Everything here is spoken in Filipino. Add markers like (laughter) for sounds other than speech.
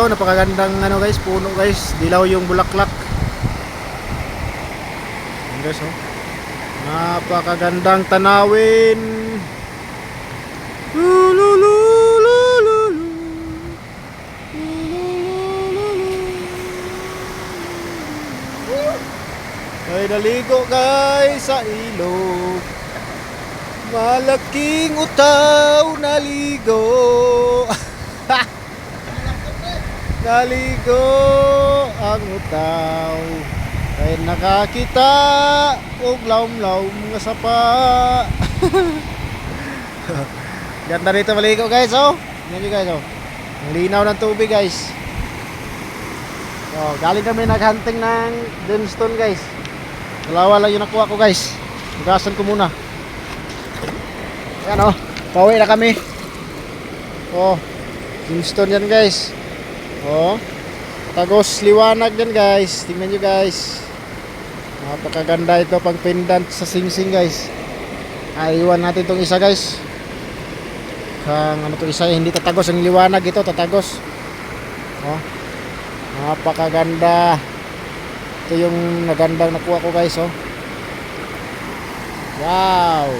oh, napakagandang ano guys, puno guys. Dilaw yung bulaklak. Ayan guys oh. Napakagandang tanawin. Ay naligo guys sa ilog. Malaking utaw naligo. Naligo ang utaw. Kay nakakita og laom-laom nga sapa. (laughs) Ganda rito maligo guys oh. Yan guys oh. Ang linaw ng tubig guys. Oh, galing kami naghunting ng dunstone guys. Dalawa lang yung nakuha ko guys. Hugasan ko muna. Ayan oh. Pauwi na kami. Oh. Dunstone yan guys. Oh. Tagos liwanag yan guys. Tingnan nyo guys. Napakaganda ito pang pendant sa singsing guys. Aiwan natin tong isa guys. Kang ano to isa hindi tatagos ang liwanag ito tatagos. Oh. Napakaganda. Ito yung nagandang nakuha ko guys oh. Wow.